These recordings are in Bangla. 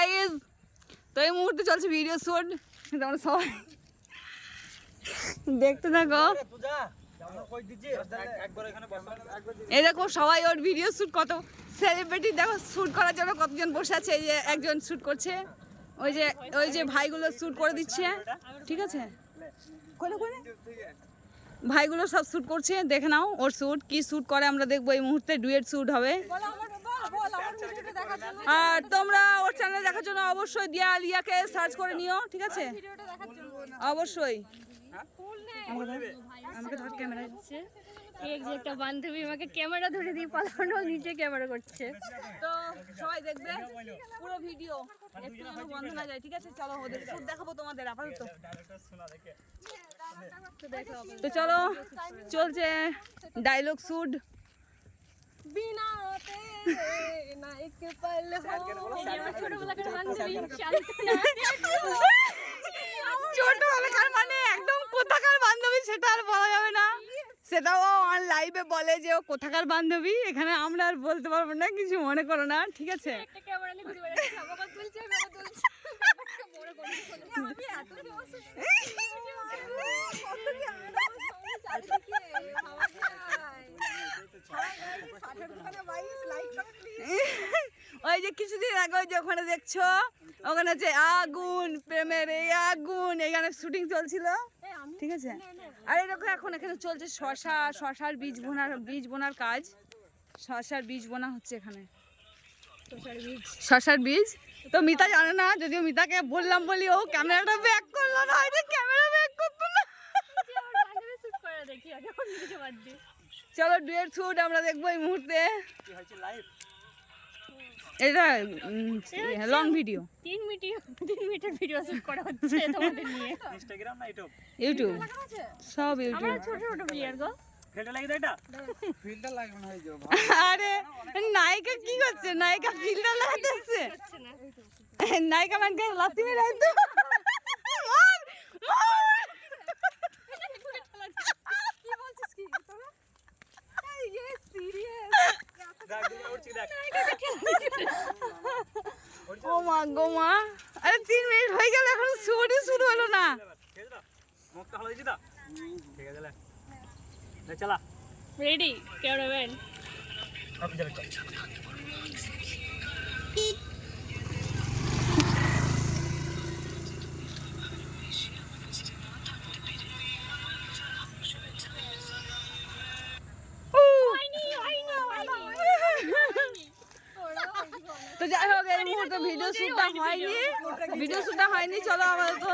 গাইজ তো এই মুহূর্তে চলছে ভিডিও শুট তোমরা সবাই দেখতে থাকো। এই দেখো সবাই ওর ভিডিও শুট কত সেলিব্রিটি দেখো শুট করার জন্য কতজন বসে আছে এই যে একজন শুট করছে। ওই যে ওই যে ভাইগুলো শুট করে দিচ্ছে। ঠিক আছে? ভাইগুলো সব শুট করছে দেখে নাও ওর শুট কি শুট করে আমরা দেখব এই মুহূর্তে ডুয়েট শুট হবে। আর তোমরা ওর চ্যানেল দেখার জন্য অবশ্যই দিয়া আলিয়াকে সার্চ করে নিও ঠিক আছে? অবশ্যই। আমাকে ধর ক্যামেরা হচ্ছে এই যে একটা বান্ধবী আমাকে ক্যামেরা ধরে দিয়ে পালানো নিচে ক্যামেরা করছে। তো সবাই দেখবে পুরো ভিডিও। একটু যেন বন্ধ না যায় ঠিক আছে? চলো ওদের শুট দেখাবো তোমাদের আপাতত। তো চলো চলছে ডায়লগ শুট বিনাতে না এক পল হো এই যে আমার ছোটবেলাকার বান্ধবী শান্তনা ছোটবেলাকার মানে একদম কোথাকার বান্ধবী সেটা আর বলা যাবে না। সেটাও অন লাইভে বলে যে ও কোথাকার বান্ধবী এখানে আমরা আর বলতে পারব না কিছু মনে করো না ঠিক আছে? যে কিছুদিন আগে যে ওখানে দেখছ? ওখানে যে আগুন প্রেমের এই আগুন এখানে শুটিং চলছিল। ঠিক আছে? আর এরকম এখন এখানে চলছে শশা শশার বীজ বোনার বীজ বোনার কাজ। শশার বীজ বোনা হচ্ছে এখানে। শশার বীজ। তো মিতা জানে না যদিও মিতাকে বললাম বলি ও ক্যামেরাটা ব্যাক করল না এটা ক্যামেরা ব্যাক করতো না। চলো ডুয়েট শুট আমরা দেখব এই মুহূর্তে। এটা লং ভিডিও তিন মিনিট তিন মিনিটের ভিডিও শুট করা হচ্ছে তোমাদের নিয়ে। ইনস্টাগ্রাম না ইউটিউব ইউটিউব সব আমরা ইউটিউব ছোট ছোট প্লেয়ার গো। ফিল্টার লাগিয়ে দাও এটা। আরে নায়িকা কি করছে? নায়িকা ফিল্টার লাগাতেছে? হচ্ছে নায়িকা মানকে লাথি মেরে একদম মার, মার। কি বলছিস কি? তোরা? ইয়ে সিরিয়াস দেখ দেখ ও মা গো মা। আরে তিন মিনিট হয়ে গেল এখন শুটই শুরু হলো না। রেডি ক্যামেরাম্যান তো যাই হোক, এই মুহূর্তে ভিডিও শুটটা হয়নি। ভিডিও শুটটা হয়নি, চলো আমার তো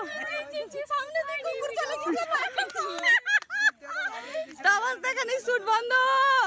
তো আবার এখানে শুট বন্ধ